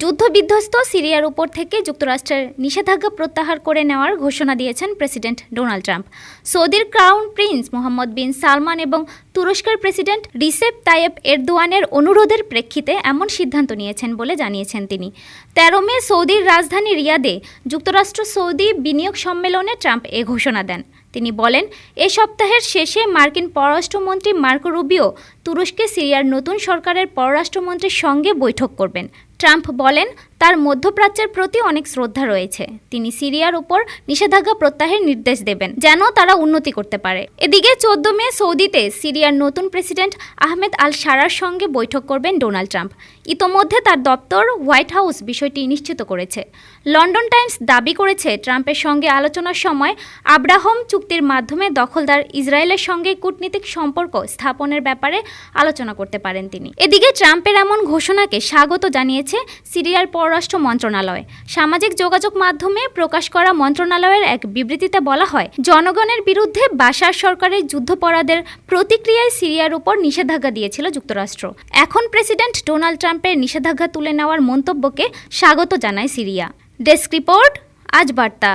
যুদ্ধবিধ্বস্ত সিরিয়ার উপর থেকে যুক্তরাষ্ট্রের নিষেধাজ্ঞা প্রত্যাহার করে নেওয়ার ঘোষণা দিয়েছেন প্রেসিডেন্ট ডোনাল্ড ট্রাম্প। সৌদির crown prince Mohammed bin Salman এবং তুরস্কের প্রেসিডেন্ট রিসেপ তায়েব এরদোয়ানের অনুরোধের প্রেক্ষিতে এমন সিদ্ধান্ত নিয়েছেন বলে জানিয়েছেন তিনি। তেরো মে সৌদির রাজধানী রিয়াদে যুক্তরাষ্ট্র সৌদি বিনিয়োগ সম্মেলনে ট্রাম্প এ ঘোষণা দেন। তিনি বলেন, এ সপ্তাহের শেষে মার্কিন পররাষ্ট্রমন্ত্রী মার্কো রুবিও তুরস্কে সিরিয়ার নতুন সরকারের পররাষ্ট্রমন্ত্রীর সঙ্গে বৈঠক করবেন। ট্রাম্প বলেন তার মধ্যপ্রাচ্যের প্রতি অনেক শ্রদ্ধা রয়েছে। তিনি সিরিয়ার উপর নিষেধাজ্ঞা প্রত্যাহারের নির্দেশ দেবেন, যেন তারা উন্নতি করতে পারে। এদিকে চোদ্দ মে সৌদিতে সিরিয়ার নতুন প্রেসিডেন্ট আহমেদ আল সারার সঙ্গে বৈঠক করবেন ডোনাল্ড ট্রাম্প। ইতোমধ্যে তার দপ্তর হোয়াইট হাউস বিষয়টি নিশ্চিত করেছে। লন্ডন টাইমস দাবি করেছে, ট্রাম্পের সঙ্গে আলোচনার সময় আব্রাহম চুক্তির মাধ্যমে দখলদার ইসরায়েলের সঙ্গে কূটনীতিক সম্পর্ক স্থাপনের ব্যাপারে আলোচনা করতে পারেন তিনি। এদিকে ট্রাম্পের এমন ঘোষণাকে স্বাগত জানিয়েছে সিরিয়ার পররাষ্ট্র মন্ত্রণালয়। সামাজিক যোগাযোগ মাধ্যমে প্রকাশ করা মন্ত্রণালয়ের এক বিবৃতিতে বলা হয়, জনগণের বিরুদ্ধে বাশার সরকারের যুদ্ধপরাধের প্রতিক্রিয়ায় সিরিয়ার উপর নিষেধাজ্ঞা দিয়েছিল যুক্তরাষ্ট্র। এখন প্রেসিডেন্ট ডোনাল্ড ট্রাম্পের নিষেধাজ্ঞা তুলে নেওয়ার মন্তব্যকে স্বাগত জানায় সিরিয়া। ডেস্ক রিপোর্ট, আজ বার্তা।